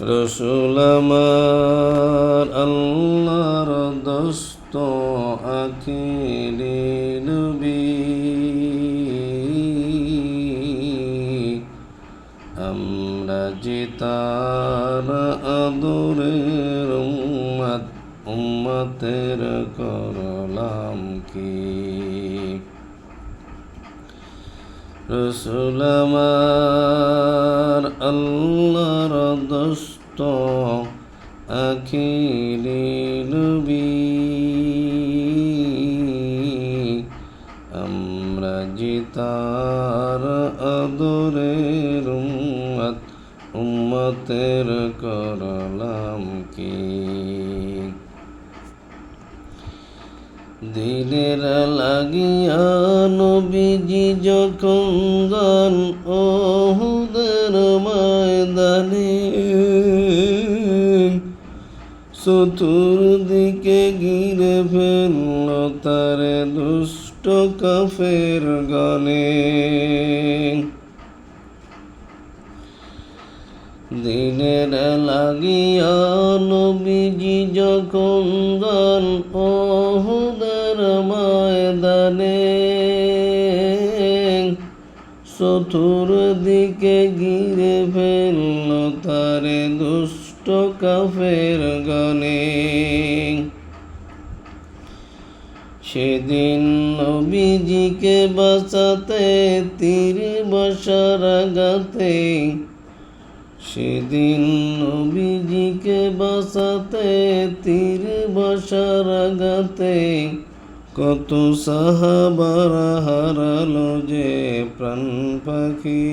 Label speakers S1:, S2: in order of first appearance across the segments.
S1: রসুল আল্লাহর দোস্ত আখিরি নবী। আমরা যে তার আদরের উম্মত, উম্মতের করলাম কি? রসুল আমার আল্লাহর দোস্ত আখিরি নবী আমরা যে তার আদরের উম্মত উম্মতের করলাম কি দিলের লাগিয়া নবীজি যখন গান ওহুদের ময়দানে চতুর্দিকে ঘিরে ফেলল তারে দুষ্ট কাফের গানে। দিনের লাগিয়া নবীজি যখন গান ওহুদের ময়দানে চতুর্দিকে ঘিরে ফেলল তারে দুষ্ট কাফের গনে সেদিন নবীজিকে বাঁচাতে, তীর বসার আগাতে সেদিন নবীজিকে বাঁচাতে, তীর বসার আগাতে কত সাহাবারা হারালো যে প্রাণ পাখি।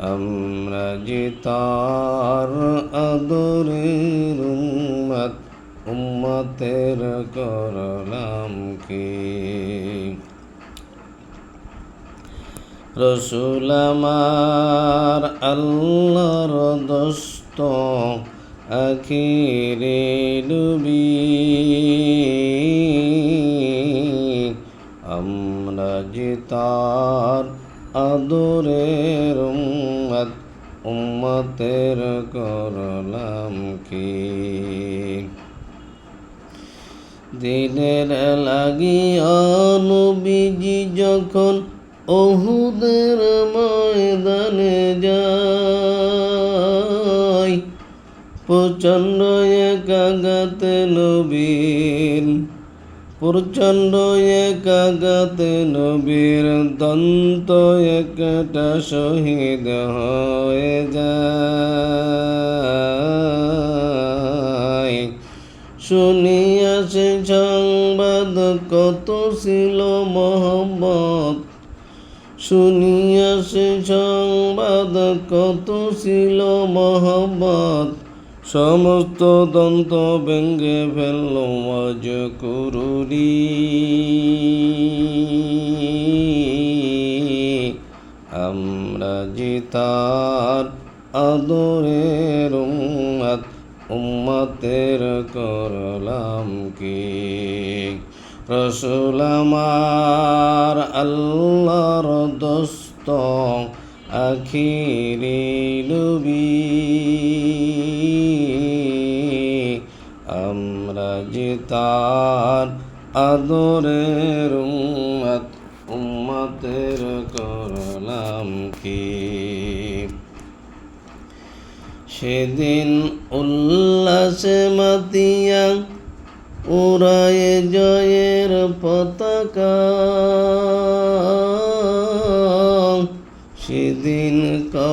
S1: আমরা যে তার আদরের উম্মত, উম্মতের করলাম কি? রসুল আমার আল্লাহর দোস্ত আখিরে ডুবি আমরা যে তার আদরের উম্মত, উম্মতের করলাম কি? দিনের লাগিয়া নবীজি যখন অহুদের ময়দানে যাই প্রচণ্ড একাগাতে নবীর, প্রচণ্ড একাগাতে নবীর দন্ত একটা শহীদ হয়ে যায়। শুনিয়া সে সংবাদ কত ছিল মোহাম্মদ শুনিয়া সে সংবাদ কত ছিল মোহাম্মদ সমস্ত দন্ত ব্যঙ্গে ফেলল আজ কুরুরি আমরা যে তার আদরের উম্মত উম্মতের করলাম কি রসুল আমার আল্লাহর দোস্ত আখিরি নবী। তার আদরের উম্মত উম্মতের করলাম কি? সেদিন উল্লাসে মাতিয়া উড়ায় জয়ের পতাকা। সেদিন কফের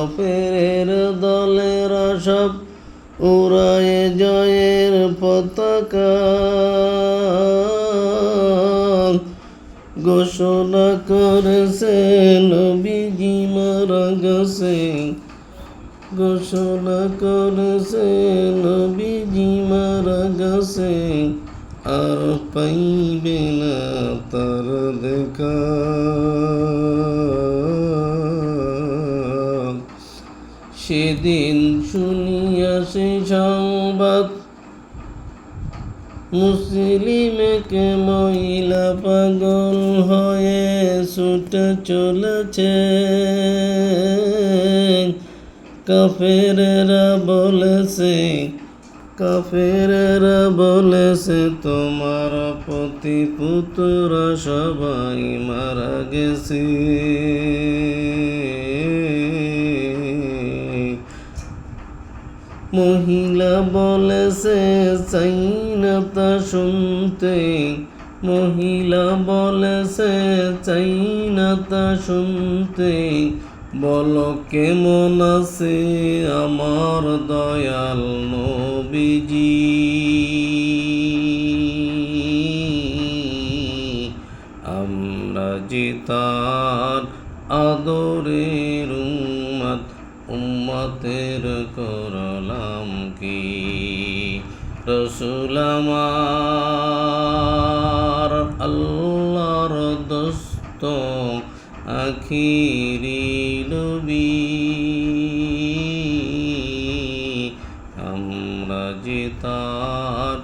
S1: ঘোষণা করেছে নবীজি মারা গেছে ঘোষণা করেছে নবীজি মারা গেছে আর পাইবে না তার দেখা। সেদিন শুনিয়া সে সংবাদ মুসলিমকে মহিলা পাগল হয়ে ছুটে চলেছে। কাফেরেরা বলেছে কাফেরেরা বলেছে, তোমার পতি পুত্রা সবাই মারা গেছে। মহিলা বলেছে চাই না তা শুনতে। মহিলা বলেছে চাই না তা শুনতে। বলো কেমন আছে আমার দয়াল নবীজি? আমরা যে তার আদরের কি? রসুল আমার আল্লাহর দোস্ত, আখিরি নবী। আমরা যে তার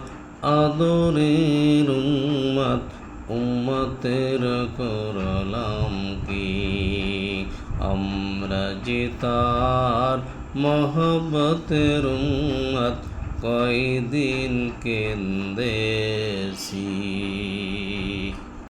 S1: আদরের উম্মত উম্মতের করলাম কি? আমরা যে তার মহব্বতের উম্মত কয়দিন কেন্দেছি